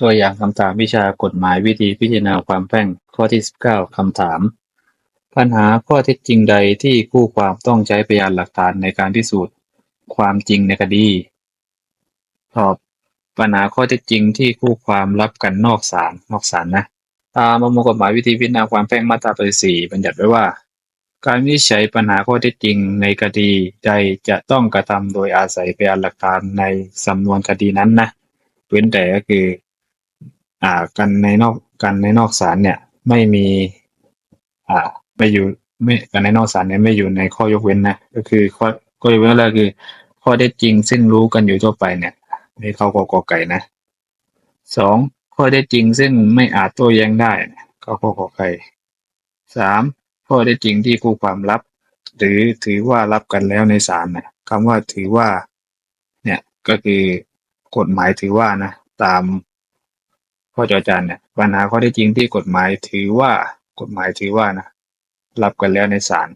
ตัวอย่างคำถามวิชากฎหมายวิธีพิจารณาความแพ่งข้อที่ 19คำถาม ปัญหาข้อเท็จจริงใดที่คู่ความต้องใช้พยานหลักฐานในการพิสูจน์ความจริงในคดี ตอบปัญหาข้อเท็จจริงที่คู่ความรับกันนอกศาลนอกศาลนะตามประมวลกฎหมายวิธีพิจารณาความแพ่งมาตรา84บัญญัติไว้ว่า การวิจัยปัญหาข้อเท็จจริงในคดีใดจะต้องกระทำโดยอาศัยพยานหลักฐานในสำนวนคดีนั้นนะเว้นแต่ก็คือ อ่า กันในนอกกันในนอกศาลเนี่ย ไม่มี อ่า ไม่อยู่ไม่กันในนอกศาลเนี่ยไม่อยู่ในข้อยกเว้นนะก็คือข้อข้อยกเว้นแรกคือ ข้อเท็จริงซึ่งรู้กันอยู่ทั่วไปเนี่ยนี่เข้ากกไก่นะสองข้อเท็จริงซึ่งไม่อาจโต้แย้งได้เข้าข้อกไก่สามข้อเท็จริงที่คู่ความรับ หรือถือว่ารับกันแล้วในศาลนะคำว่าถือว่า เนี่ยก็คือกฎหมายถือว่านะตาม ข้อจอจานเนี่ยปัญหาข้อที่จริงที่กฎหมายถือว่า กฎหมายถือว่านะรับกันแล้วในศาล